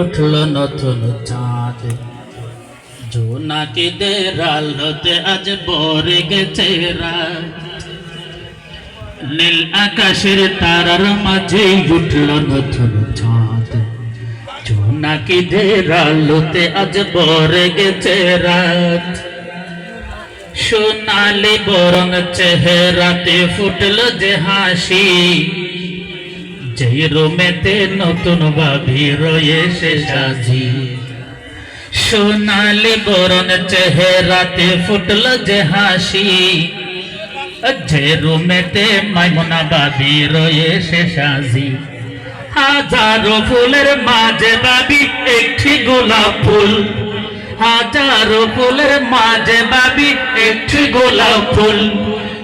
উঠল নতুন চাঁদ জোনাকিদের আলোতে আজ ভরে গেছে নীল আকাশের তারার মাঝে উঠল নতুন চাঁদ জোনাকিদের আলোতে আজ ভরে গেছে রাত সোনালি বরং চেহারাতে ফুটল যে হাসি যেই রোমেতে নতুন বাভি রয়ে সে সাজি সোনালি বরণ চেহারাতে ফুটল যে হাসি যে রুমেতে মাইমনা বাবি রয়ে সে সাজি হাজারো ফুলের মাঝে বাবি একটি গোলাপ ফুল হাজারো ফুলের মাঝে বাবি একটি গোলাপ ফুল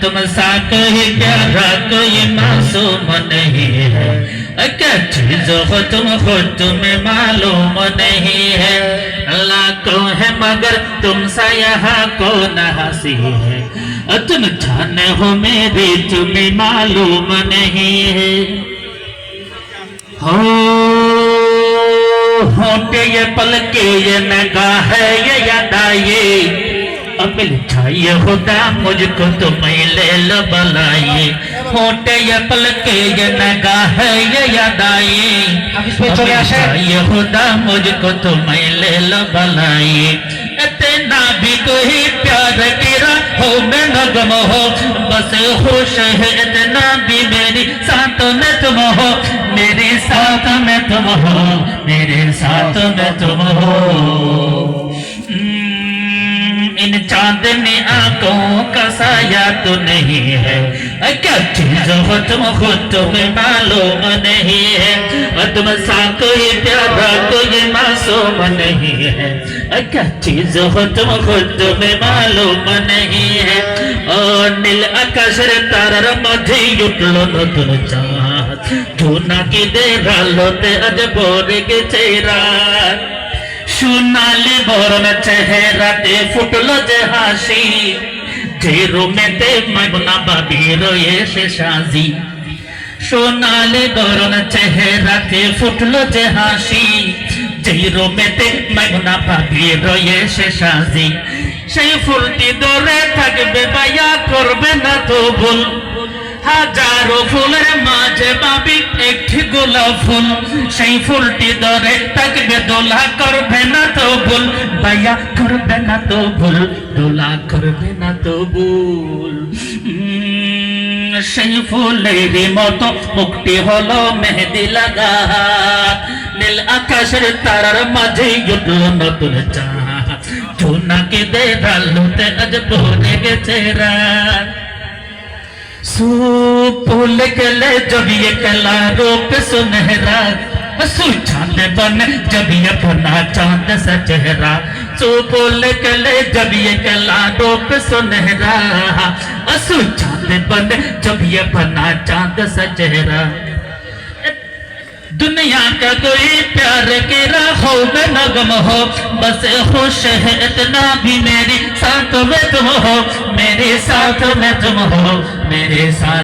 تم سا ہی پیارا کوئی معصوم نہیں ہے کیا چیز نہیں ہے اللہ کو ہے مگر تم سا یہاں کو نہ ہاسی ہے تم جانے ہو میری تمہیں معلوم نہیں ہے پل کے یہ نگاہ ہے یہ یادائی ملکھائی خدا مجھ کو تمہیں لیل بلائی ہوتے یا پلکے یہ نگاہ ہے یہ یاد آئی ملکھائی خدا مجھ کو تمہیں لیل بلائی اتنا بھی تو ہی پیار کی رکھ ہو میں نغم ہو بس خوش ہے اتنا بھی میری ساتھ میں تم ہو میری ساتھ میں تم ہو میری ساتھ میں تم ہو ان چاند آنکھوں کا سایہ تو نہیں ہے کیا چیز ہو تم خود تمہیں معلوم نہیں ہے اور تم سا کوئی پیارا کوئی معصوم نہیں ہے کیا چیز ہو تم خود تمہیں معلوم نہیں ہے اور نل اکشر تار رمدھی یکلو نو تم چاہت جونا کی دیرہ لوتے اج بور کے چیرہ সোনালি বরণ চেহারাতে ফুটলো যে হাসি যে রুমেতে মগনা বাবি রয়েছে সাজি সোনালি বরণ চেহারাতে ফুটলো যে হাসি যে রুমেতে মগনা বাবি রয়েছে সাজি সেই ফুলটি দরে থাকবে বায়া করবে না তো ভুল হাজারো ফুলের মাঝে পাবি একটি গোলাপ ফুল সেই ফুলটি ধরে থাকবে দোলা করবে না তো ভুল ভাইয়া করবে না তো ভুল দোলা করবে না তো ভুল সেই ফুলের মতো মুক্তি হলো মেহেদি লাগা নীল আকাশের তারার মাঝে উঠল নতুন চাঁদ জোনাকি দে ঢালুতে আজ পড়ে গেছে রাত سوپ گلے جب یہ کلا روپ سنہرا سو چاند بن جب یہ بنا چاند سجہ سو بھول گلے جب یہ کلا روپ سنہرا سو چاند بن جب یہ بنا چاند سا سجہ دنیا کا کوئی پیار کے راہوں میں نگم ہو بس خوش ہے اتنا بھی میری ساتھ میں تم ہو میرے ساتھ میں تم ہو میرے ساتھ